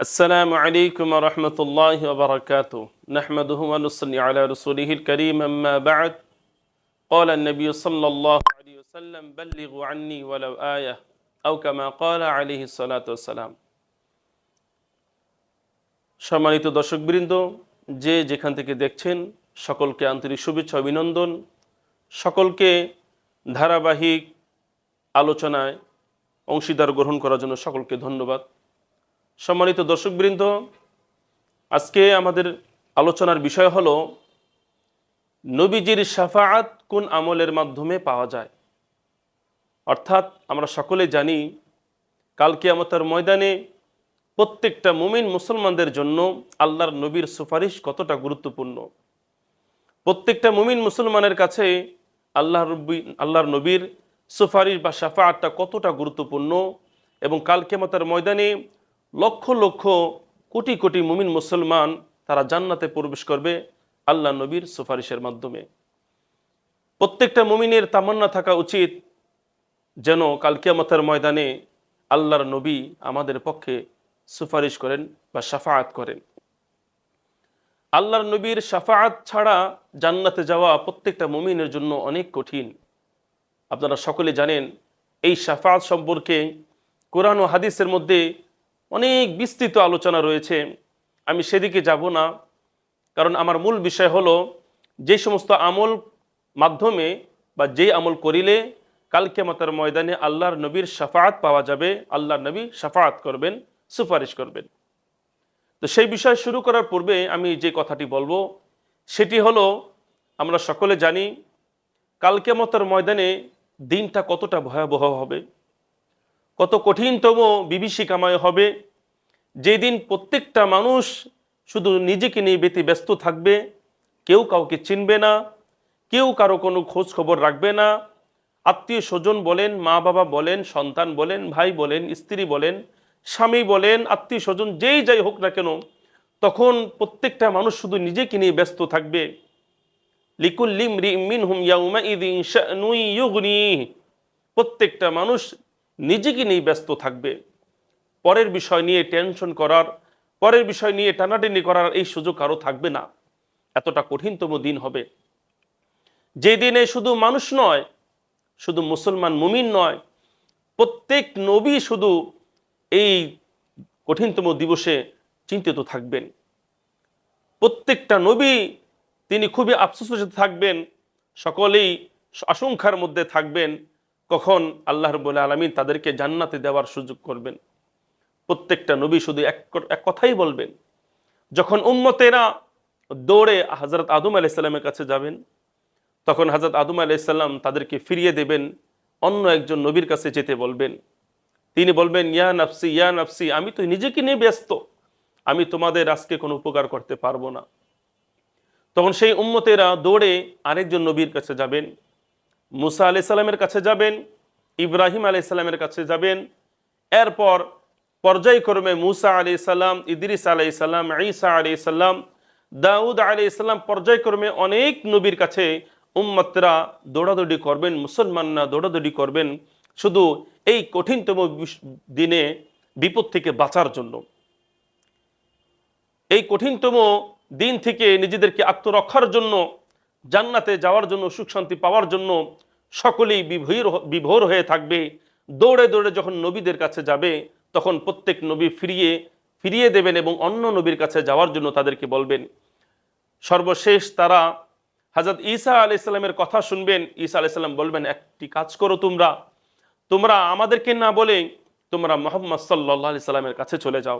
السلام عليكم ورحمة الله وبركاته نحمده ونصلي على رسوله الكريم أما بعد قال النبي صلى الله عليه وسلم بلغوا عني ولو آية أو كما قال عليه الصلاة والسلام সম্মানিত দর্শকবৃন্দ যে যেখান থেকে দেখছেন সকলকে আন্তরিক শুভেচ্ছা অভিনন্দন সকলকে ধারাবাহিক আলোচনায় অংশীদার গ্রহণ করার জন্য সকলকে ধন্যবাদ সম্মানিত দর্শকবৃন্দ, আজকে আমাদের আলোচনার বিষয় হল, নবীজির সাফাআত কোন আমলের মাধ্যমে পাওয়া যায়? অর্থাৎ আমরা সকলে জানি কালকে আমাদের ময়দানে প্রত্যেকটা মুমিন মুসলমানদের জন্য আল্লাহর নবীর সুপারিশ কতটা গুরুত্বপূর্ণ? প্রত্যেকটা মুমিন মুসলমানের কাছে আল্লাহ রব্বি, আল্লাহর নবীর সুপারিশ বা সাফাআতটা কতটা গুরুত্বপূর্ণ? এবং কালকে আমাদের ময়দানে লক্ষ লক্ষ কোটি কোটি মুমিন মুসলমান তারা জান্নাতে প্রবেশ করবে আল্লাহ নবীর সুপারিশের মাধ্যমে। প্রত্যেকটা মুমিনের তামান্না থাকা উচিত যেন কালকে আমাদের ময়দানে আল্লাহর নবী আমাদের পক্ষে সুপারিশ করেন বা সাফায়াত করেন। আল্লাহর নবীর সাফায়াত ছাড়া জান্নাতে যাওয়া প্রত্যেকটা মুমিনের জন্য অনেক কঠিন। আপনারা সকলে জানেন, এই সাফায়াত সম্পর্কে কোরআন ও হাদিসের মধ্যে অনেক বিস্তৃত আলোচনা রয়েছে। আমি সেদিকে যাব না, কারণ আমার মূল বিষয় হলো, যে সমস্ত আমল মাধ্যমে বা যেই আমল করিলে কালকে মাতার ময়দানে আল্লাহর নবীর সাফায়াত পাওয়া যাবে, আল্লাহর নবী সাফায়াত করবেন, সুপারিশ করবেন। তো সেই বিষয় শুরু করার পূর্বে আমি যে কথাটি বলব, সেটি হলো, আমরা সকলে জানি কালকে মতার ময়দানে দিনটা কতটা ভয়াবহ হবে। কত কঠিনতম বিভীষিকাময় হবে। যেদিন প্রত্যেকটা মানুষ শুধু নিজেকে নিয়ে ব্যতি ব্যস্ত থাকবে, কেউ কাউকে চিনবে না, কেউ কারও কোনো খোঁজ খবর রাখবে না। আত্মীয় স্বজন বলেন, মা বাবা বলেন, সন্তান বলেন, ভাই বলেন, স্ত্রী বলেন, স্বামী বলেন, আত্মীয় স্বজন যেই যাই হোক না কেন, তখন প্রত্যেকটা মানুষ শুধু নিজেকে নিয়ে ব্যস্ত থাকবে। লিকুল্লিম রিমিন হুম ইয়াউমা ইদিন প্রত্যেকটা মানুষ নিজেকে নিয়ে ব্যস্ত থাকবে। পরের বিষয় নিয়ে টেনশন করার, পরের বিষয় নিয়ে টানাটানি করার এই সুযোগ কারও থাকবে না। এতটা কঠিনতম দিন হবে। যে দিনে শুধু মানুষ নয়, শুধু মুসলমান মুমিন নয়, প্রত্যেক নবী শুধু এই কঠিনতম দিবসে চিন্তিত থাকবেন। প্রত্যেকটা নবী তিনি খুবই আফসোসের থাকবেন, সকলেই আশঙ্কার মধ্যে থাকবেন। কখন আল্লাহ রবুল আলমিন তাদেরকে জান্নাতে দেওয়ার সুযোগ করবেন? প্রত্যেকটা নবী শুধু এক এক কথাই বলবেন। যখন উম্মতেরা দৌড়ে হজরত আদম আলাইসাল্লামের কাছে যাবেন, তখন হজরত আদম আলাইসাল্লাম তাদেরকে ফিরিয়ে দেবেন, অন্য একজন নবীর কাছে যেতে বলবেন। তিনি বলবেন, ইয়া নাফসি ইয়া নাফসি, আমি তো নিজেকে নিয়ে ব্যস্ত। আমি তোমাদের আজকে কোনো উপকার করতে পারব না। তখন সেই উম্মতেরা দৌড়ে আরেকজন নবীর কাছে যাবেন। মুসা আলি সাল্লামের কাছে যাবেন, ইব্রাহিম আলি সাল্লামের কাছে যাবেন। এরপর পর্যায়ক্রমে মুসা আলি সাল্লাম ইদ্রিস আলি সাল্লাম ঈসা আলি সাল্লাম দাউদ আলি সাল্লাম পর্যায়ক্রমে অনেক নবীর কাছে উম্মতরা দৌড়াদৌড়ি করবেন, মুসলমানরা দৌড়াদৌড়ি করবেন শুধু এই কঠিনতম দিনে বিপদ থেকে বাঁচার জন্য। এই কঠিনতম দিন থেকে নিজেদেরকে আত্মরক্ষার জন্য জান্নাতে যাওয়ার জন্য, সুখ শান্তি পাওয়ার জন্য সকলেই বিভোর বিভোর হয়ে থাকবে। দৌড়ে দৌড়ে যখন নবীদের কাছে যাবে, তখন প্রত্যেক নবী ফিরিয়ে ফিরিয়ে দেবেন এবং অন্য নবীর কাছে যাওয়ার জন্য তাদেরকে বলবেন। সর্বশেষ তারা হাজরত ঈসা আলি ইসলামের কথা শুনবেন। ঈসা আলি সাল্লাম বলবেন, একটি কাজ করো তোমরা। তোমরা আমাদেরকে না বলে তোমরা মোহাম্মদ সাল্লাহ আলি সাল্লামের কাছে চলে যাও।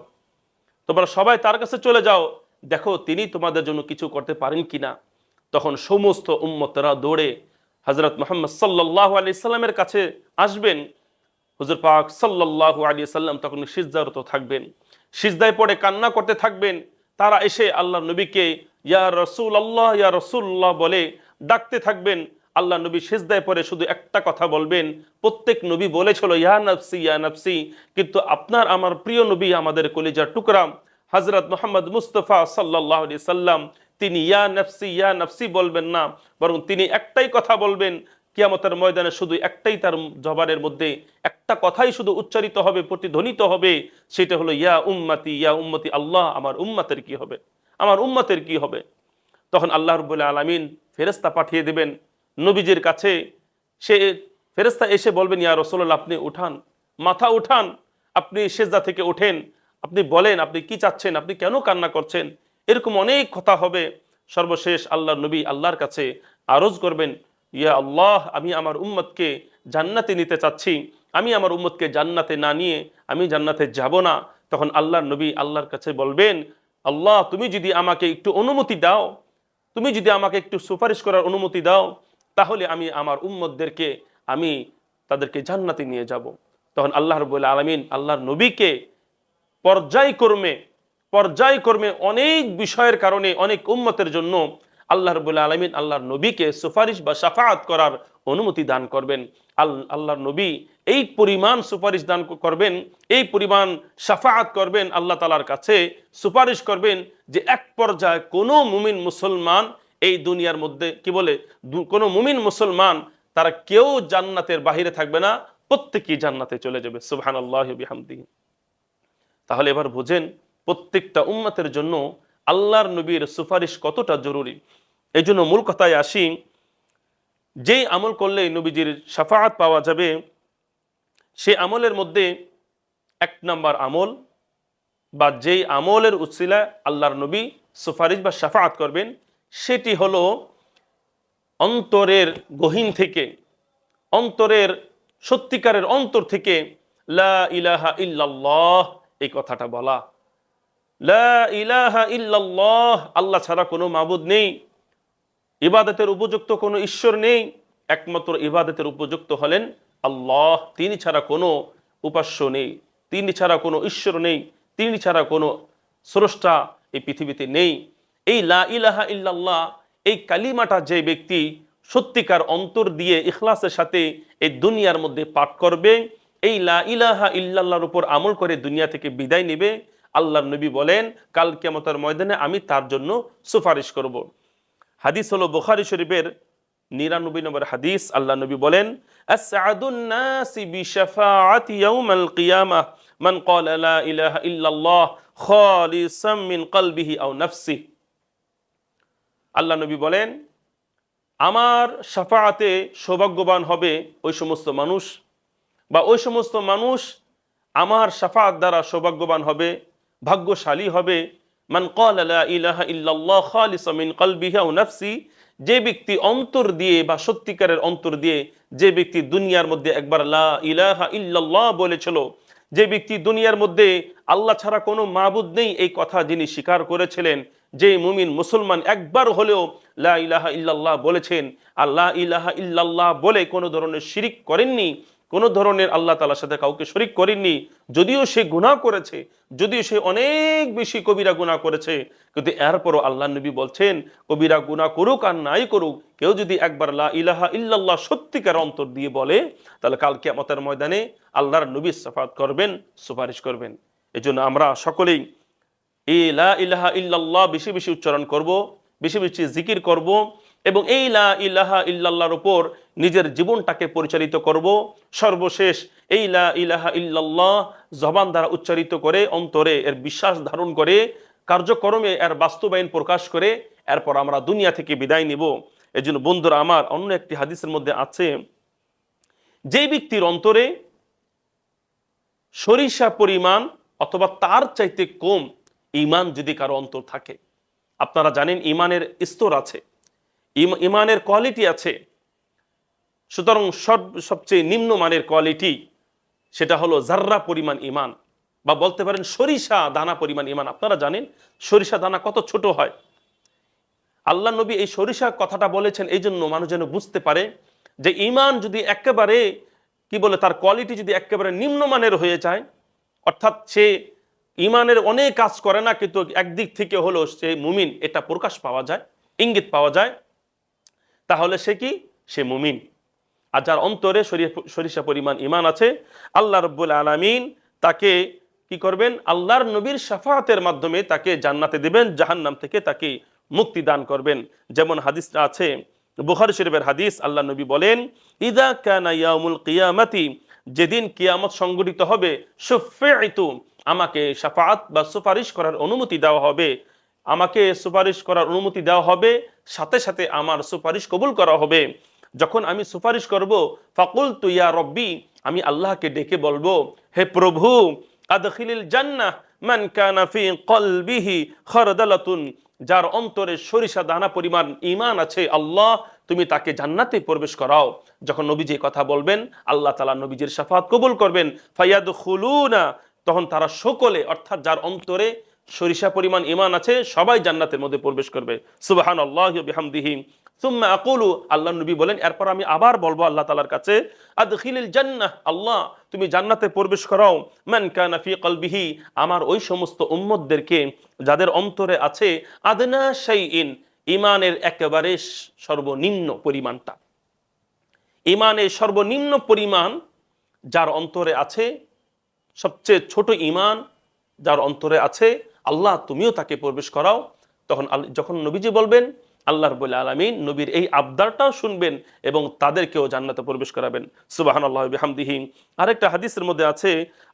তোমরা সবাই তার কাছে চলে যাও। দেখো, তিনি তোমাদের জন্য কিছু করতে পারেন কিনা? তখন সমস্ত উম্মতরা দৌড়ে হজরত মোহাম্মদ সাল্লাহ আলি সাল্লামের কাছে আসবেন। হুজুর পাক সাল্লাহ আলী সাল্লাম তখন সিজদারত থাকবেন। সিজদায় পড়ে কান্না করতে থাকবেন। তারা এসে আল্লাহ নবীকে ইয়া রসুল আল্লাহ ইয়া রসুল্লাহ বলে ডাকতে থাকবেন। আল্লাহ নবী সিজদায় পরে শুধু একটা কথা বলবেন, প্রত্যেক নবী বলেছিল, ইয়া নফসি ইয়া নফসি। কিন্তু আপনার আমার প্রিয় নবী আমাদের কলিজার টুকরাম হজরত মোহাম্মদ মুস্তফা সাল্লাহ সাল্লাম তিনি, ইয়া নফসি ইয়া নফসি বলবেন না, বরং তিনি একটাই কথা বলবেন, কিয়ামতের ময়দানে শুধু একটাই তার জবানের মধ্যে একটা কথাই শুধু উচ্চারিত হবে, প্রতিধ্বনিত হবে, সেটা হলো, ইয়া উম্মাতি, ইয়া উম্মতি, আল্লাহ আমার উম্মাতের কি হবে? আমার উম্মতের কি হবে? তখন আল্লাহ রবুল্লা আলমিন ফেরেস্তা পাঠিয়ে দেবেন নবীজির কাছে। সে ফেরেস্তা এসে বলবেন, ইয়া রসল্লাহ আপনি উঠান, মাথা উঠান, আপনি সেজদা থেকে ওঠেন, আপনি বলেন, আপনি কি চাচ্ছেন, আপনি কেন কান্না করছেন? এরকম অনেক কথা হবে। সর্বশেষ আল্লাহ নবী আল্লাহর কাছে আরজ করবেন, ইয়া আল্লাহ, আমি আমার উম্মতকে জান্নাতে নিতে চাচ্ছি। আমি আমার উম্মতকে জান্নাতে না নিয়ে আমি জান্নাতে যাব না। তখন আল্লাহর নবী আল্লাহর কাছে বলবেন, আল্লাহ, তুমি যদি আমাকে একটু অনুমতি দাও, তুমি যদি আমাকে একটু সুপারিশ করার অনুমতি দাও, তাহলে আমি আমার উম্মতদেরকে, আমি তাদেরকে জান্নাতে নিয়ে যাব। তখন আল্লাহ রবুল্লা আলমিন আল্লাহর নবীকে পর্যায়ক্রমে পর্যায়ক্রমে অনেক বিষয়ের কারণে অনেক উম্মতের জন্য আল্লাহ রবুল্লা আলমিন আল্লাহর নবীকে সুপারিশ বা সাফাত করার অনুমতি দান করবেন। আল আল্লাহর নবী এই পরিমাণ সুপারিশ দান করবেন, এই পরিমাণ সাফাত করবেন, আল্লাহ তালার কাছে সুপারিশ করবেন যে এক পর্যায়ে কোনো মুমিন মুসলমান এই দুনিয়ার মধ্যে, কি বলে কোনো মুমিন মুসলমান তারা কেউ জান্নাতের বাহিরে থাকবে না, প্রত্যেকেই জান্নাতে চলে যাবে। সুবহান আল্লাহ বিহামদিহি। তাহলে এবার বুঝেন প্রত্যেকটা উম্মতের জন্য আল্লাহর নবীর সুপারিশ কতটা জরুরি? এই জন্য মূল কথায় আসি, যেই আমল করলে নবীজির সাফাত পাওয়া যাবে সে আমলের মধ্যে এক নাম্বার আমল বা যেই আমলের উৎসিলা আল্লাহর নবী সুপারিশ বা সাফাত করবেন, সেটি হলো অন্তরের গহীন থেকে, অন্তরের সত্যিকারের অন্তর থেকে লা ইলাহা ইল্লাল্লাহ এই কথাটা বলা। ইলাহা ইল্লাল্লাহ, আল্লাহ ছাড়া কোনো মাবুদ নেই। ইবাদতের উপযুক্ত কোনো ঈশ্বর নেই। একমাত্র ইবাদতের উপযুক্ত হলেন আল্লাহ। তিনি ছাড়া কোনো উপাস্য নেই। তিনি ছাড়া কোনো ঈশ্বর নেই। তিনি ছাড়া কোনো স্রষ্টা এই পৃথিবীতে নেই। এই লা ইলাহা ইল্লাল্লাহ, এই কালিমাটা যে ব্যক্তি সত্যিকার অন্তর দিয়ে ইখলাসের সাথে এই দুনিয়ার মধ্যে পাঠ করবে, এই লা ইলাহা ইল্লাল্লাহর উপর আমল করে দুনিয়া থেকে বিদায় নেবে আল্লাহ নবী বলেন, কাল কেমতার ময়দানে আমি তার জন্য সুপারিশ করব। হাদিস হলো বুখারি শরীফের নিরানব্বই নম্বর হাদিস। আল্লাহ নবী বলেন মান ক্বালা লা ইলাহা ইল্লাল্লাহ খালিসাম মিন কলবিহি আও নাফসিহি আল্লাহ নবী বলেন, আমার সাফাআতে সৌভাগ্যবান হবে ওই সমস্ত মানুষ বা ওই সমস্ত মানুষ আমার সাফাত দ্বারা সৌভাগ্যবান হবে ভাগ্যশালী হবে। মান ক্বালা লা ইলাহা ইল্লাল্লাহ খালিসাম মিন কলবিহি আও যে ব্যক্তি অন্তর দিয়ে বা সত্যিকারের অন্তর দিয়ে যে ব্যক্তি দুনিয়ার মধ্যে একবার লা ইলাহা ইল্লাল্লাহ বলেছিল, যে ব্যক্তি দুনিয়ার মধ্যে আল্লাহ ছাড়া কোনো মাবুদ নেই, এই কথা যিনি স্বীকার করেছিলেন, যে মুমিন মুসলমান একবার হলেও লা ইলাহা ইল্লাল্লাহ বলেছেন আল্লাহ ইলাহা ইল্লাল্লাহ বলে কোনো ধরনের শিরিক করেননি কোনো ধরনের আল্লাহ তালার সাথে কাউকে শরিক করেননি, যদিও সে গুনাহ করেছে, যদিও সে অনেক বেশি কবিরা গুনাহ করেছে, কিন্তু এরপরও আল্লাহ নবী বলছেন, কবিরা গুনাহ করুক আর নাই করুক, কেউ যদি একবার লা ইলাহা ইল্লাল্লাহ সত্যিকার অন্তর দিয়ে বলে, তাহলে কাল কিয়ামতের ময়দানে আল্লাহর নবী সাফাত করবেন, সুপারিশ করবেন। এজন্য আমরা সকলেই এই লা ইলাহা ইল্লাল্লাহ বেশি বেশি উচ্চারণ করব, বেশি বেশি জিকির করব এবং এই লা ইলাহা ইল্লাল্লাহর উপর নিজের জীবনটাকে পরিচালিত করব। সর্বশেষ এই লা ইলাহা ইল্লাল্লাহ জবান দ্বারা উচ্চারিত করে, অন্তরে এর বিশ্বাস ধারণ করে, কার্যক্রমে এর বাস্তবায়ন প্রকাশ করে, এরপর আমরা দুনিয়া থেকে বিদায় নিব। এই জন্য বন্ধুরা, আমার অন্য একটি হাদিসের মধ্যে আছে যে ব্যক্তির অন্তরে সরিষা পরিমাণ অথবা তার চাইতে কম ইমান যদি কারও অন্তর থাকে, আপনারা জানেন ইমানের স্তর আছে, ইম- ইমানের কোয়ালিটি আছে সুতরাং সব, সবচেয়ে নিম্নমানের কোয়ালিটি সেটা হলো জাররা পরিমাণ ইমান বা বলতে পারেন সরিষা দানা পরিমাণ ইমান আপনারা জানেন সরিষা দানা কত ছোট হয়। আল্লাহ নবী এই সরিষা কথাটা বলেছেন, এই জন্য মানুষ যেন বুঝতে পারে যে ইমান যদি একেবারে, কি বলে, তার কোয়ালিটি যদি একেবারে নিম্নমানের হয়ে যায়, অর্থাৎ সে ইমানের অনেক কাজ করে না, কিন্তু একদিক থেকে হলো সে মুমিন, এটা প্রকাশ পাওয়া যায়, ইঙ্গিত পাওয়া যায়, তাহলে সে কি? সে মুমিন। আর যার অন্তরে সরি- সরিষা পরিমাণ ইমান আছে, আল্লাহ রব্বুল আলমিন তাকে কি করবেন? আল্লাহর নবীর সাফাতের মাধ্যমে তাকে জান্নাতে দেবেন, জাহান্নাম থেকে তাকে মুক্তি দান করবেন। যেমন হাদিসটা আছে, বুখারি শরীফের হাদিস, আল্লাহ নবী বলেন, ইদা কানা ইয়াউমুল কিয়ামাতি, যেদিন কিয়ামত সংগঠিত হবে সুফিআতু আমাকে শাফাআত বা সুপারিশ করার অনুমতি দেওয়া হবে। আমাকে সুপারিশ করার অনুমতি দেওয়া হবে, সাথে সাথে আমার সুপারিশ কবুল করা হবে। যখন আমি সুপারিশ করব ফাকুল তুইয়া রব্বি, আমি আল্লাহকে ডেকে বলব, হে প্রভু, আদখিলিল জান্নাহ মান কানা ফি কলবিহি খরদালাতুন, যার অন্তরে সরিষা দানা পরিমাণ ঈমান আছে, আল্লাহ, তুমি তাকে জান্নাতে প্রবেশ করাও। যখন নবীজি কথা বলবেন, আল্লাহ তালা নবীজির শাফাত কবুল করবেন। ফায়াদখুলুনা, তখন তারা সকলে, অর্থাৎ যার অন্তরে সরিষা পরিমাণ ইমান আছে, সবাই জান্নাতের মধ্যে প্রবেশ করবে। সুবাহান আল্লাহ বিহামদিহি। সুম্মা আকুলু আল্লাহ নবী বলেন, এরপর আমি আবার বলব আল্লাহ তালার কাছে জান্নাহ, আল্লাহ, তুমি জান্নাতে প্রবেশ করাও কানা ফি কলবিহি, আমার ওই সমস্ত উম্মতদেরকে যাদের অন্তরে আছে, আদনা শাইইন ইমানের একেবারে সর্বনিম্ন পরিমাণটা। ইমানের সর্বনিম্ন পরিমাণ যার অন্তরে আছে, সবচেয়ে ছোট ইমান যার অন্তরে আছে, আল্লাহ তুমিও তাকে প্রবেশ করাও। তখন যখন নবীজি বলবেন আল্লাহ রবুল্লা আলমিন নবীর এই আবদারটাও শুনবেন এবং তাদেরকেও জান্নাতে প্রবেশ করাবেন। সুবাহান আল্লাহ বিহামদিহি। আরেকটা হাদিসের মধ্যে আছে,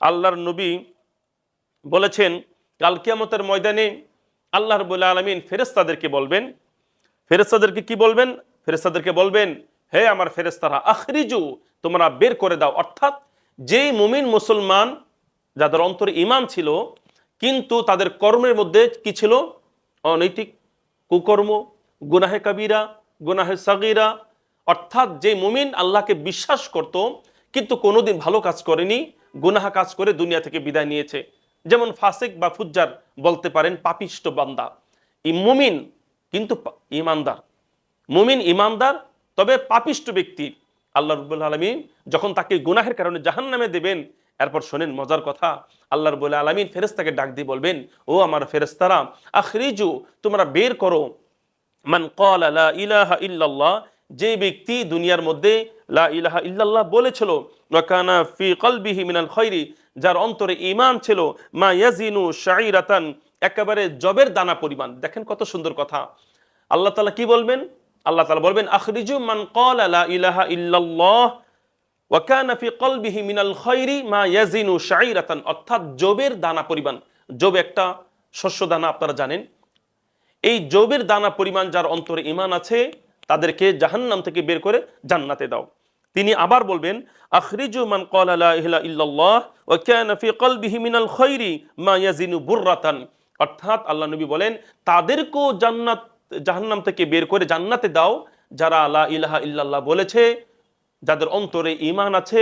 আল্লাহর নবী বলেছেন, কাল কিয়ামতের ময়দানে আল্লাহ রবুল্লা আলমিন ফেরেস্তাদেরকে বলবেন ফেরেস্তাদেরকে কি বলবেন? ফেরেস্তাদেরকে বলবেন, হে আমার ফেরেস্তারা আখরিজু, তোমরা বের করে দাও। অর্থাৎ যেই মুমিন মুসলমান যাদের অন্তরে ইমান ছিল, কিন্তু তাদের কর্মের মধ্যে কি ছিল? অনৈতিক কুকর্ম গুনাহে কাবিরা, গুনাহে সাগিরা, অর্থাৎ যে মুমিন আল্লাহকে বিশ্বাস করত, কিন্তু কোনোদিন ভালো কাজ করেনি, গুনাহা কাজ করে দুনিয়া থেকে বিদায় নিয়েছে। যেমন ফাসেক বা ফুজ্জার বলতে পারেন পাপিষ্ট বান্দা। মুমিন কিন্তু ইমানদার। মুমিন ইমানদার, তবে পাপিষ্ট ব্যক্তি। আল্লাহ রব্বুল আলমিন যখন তাকে গুনাহের কারণে জাহান নামে দেবেন, এরপর শোনেন মজার কথা, আল্লাহ রব্বুল আলমিন ফেরেস্তাকে ডাক দিয়ে বলবেন, ও আমার ফেরেস্তারা আখরিজু, তোমরা বের করো মান ক্বাল লা ইলাহা ইল্লাল্লাহ, যে ব্যক্তি দুনিয়ার মধ্যে লা ইলাহা ইল্লাল্লাহ বলেছিল, ওয়া কানা ফি কলবিহি মিনাল খৈরি যার অন্তরে ঈমান ছিল, মা ইয়াজিনু শাইরাতান একেবারে জবের দানা পরিমাণ। দেখেন কত সুন্দর কথা। আল্লাহ তাআলা কি বলবেন? আল্লাহ তাআলা বলবেন, আখরিজু মান ক্বাল লা ইলাহা ইল্লাল্লাহ ওয়া কানা ফি কলবিহি মিনাল খৈরি মা ইয়াজিনু শাইরাতান অর্থাৎ জবের দানা পরিমাণ। জব একটা শস্য দানা, আপনারা জানেন। এই জবের দানা পরিমাণ যার অন্তরে ইমান আছে, তাদেরকে জাহান্নাম থেকে বের করে জান্নাতে দাও। তিনি আবার বলবেন, আখরিজু মান ইল্লাল্লাহ ওয়া ফি কলবিহি মিনাল মা ইয়াজিনু বুররাতান। অর্থাৎ আল্লাহ নবী বলেন জান্নাত, জাহান্নাম থেকে বের করে জান্নাতে দাও, যারা লা ইলাহা ইল্লাল্লাহ বলেছে, যাদের অন্তরে ইমান আছে,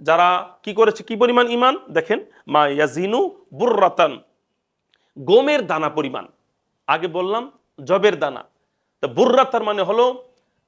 যারা কি করেছে, কি পরিমাণ ইমান দেখেন, মা ইয়াজিনু বুররাতান। গমের দানা পরিমাণ। আগে বললাম, জবের দানা। তো বুর্রাতার মানে হলো,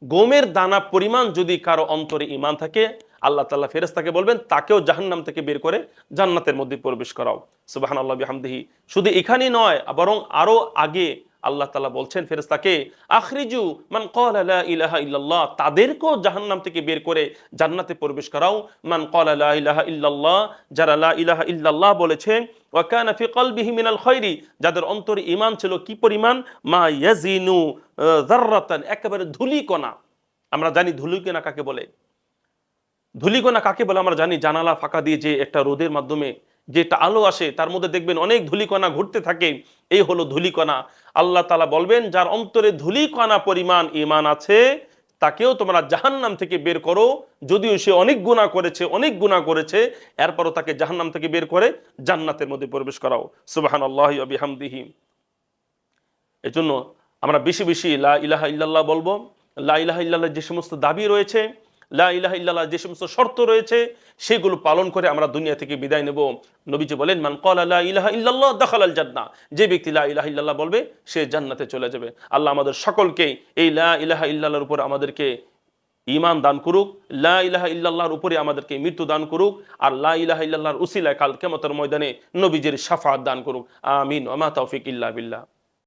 গমের দানা পরিমাণ যদি কারও অন্তরে ইমান থাকে, আল্লাহ তাল্লাহ ফেরেস্তাকে বলবেন, তাকেও জাহান্নাম থেকে বের করে জান্নাতের মধ্যে প্রবেশ করাও। সুবাহান আল্লাহ বিহামদিহি। শুধু এখানেই নয়, বরং আরও আগে আল্লাহ তালা বলছেন ফেরেস্তাকে আখরিজু মান ক্বালা লা ইলাহা ইল্লাল্লাহ তাদেরকেও জাহান্নাম থেকে বের করে জান্নাতে প্রবেশ করাও। মান ক্বালা লা ইলাহা ইল্লাল্লাহ যারা লা ইলাহা ইল্লাল্লাহ বলেছে ওয়া কানা ফি কলবিহি মিনাল খৈরি যাদের অন্তরে ইমান ছিল কি পরিমাণ? মা ইয়াজিনু আহ, যাররাতান একেবারে ধুলিকণা। আমরা জানি ধুলিকণা কাকে বলে? ধুলিকণা কাকে বলে? আমরা জানি জানালা ফাঁকা দিয়ে যে একটা রোদের মাধ্যমে যে একটা আলো আসে, তার মধ্যে দেখবেন অনেক ধুলিকণা ঘুরতে থাকে। এই হলো ধুলিকণা। আল্লাহ তালা বলবেন, যার অন্তরে ধুলিকণা পরিমাণ ইমান আছে, তাকেও তোমরা জাহান্নাম থেকে বের করো। যদিও সে অনেক গুণা করেছে, অনেক গুণা করেছে, এরপরও তাকে জাহান্নাম থেকে বের করে জান্নাতের মধ্যে প্রবেশ করাও। সুবাহান আল্লাহ বিহামদিহি। এই জন্য আমরা বেশি বেশি লা ইলাহা ইল্লাল্লাহ বলব। লা ইলাহা ইল্লাল্লাহ যে সমস্ত দাবি রয়েছে লা ইলাহা ইল্লাল্লাহ যে সমস্ত শর্ত রয়েছে, সেগুলো পালন করে আমরা দুনিয়া থেকে বিদায় নেব। নবীজি বলেন, মান ক্বালা লা ইলাহা ইল্লাল্লাহ দাখালাল জান্নাহ। যে ব্যক্তি লা ইলাহা ইল্লাল্লাহ বলবে, সে জান্নাতে চলে যাবে। আল্লাহ আমাদের সকলকে এই লা ইলাহা ইল্লাল্লাহর উপর আমাদেরকে ইমান দান করুক, লা ইলাহা ইল্লাল্লাহর উপরে আমাদেরকে মৃত্যু দান করুক, আর লা ইলাহা ইল্লাল্লাহর উসিলায় কাল কেমতের ময়দানে নবীজির শাফাত দান করুক। আমিন। ওমা তৌফিক ইল্লা বিল্লাহ।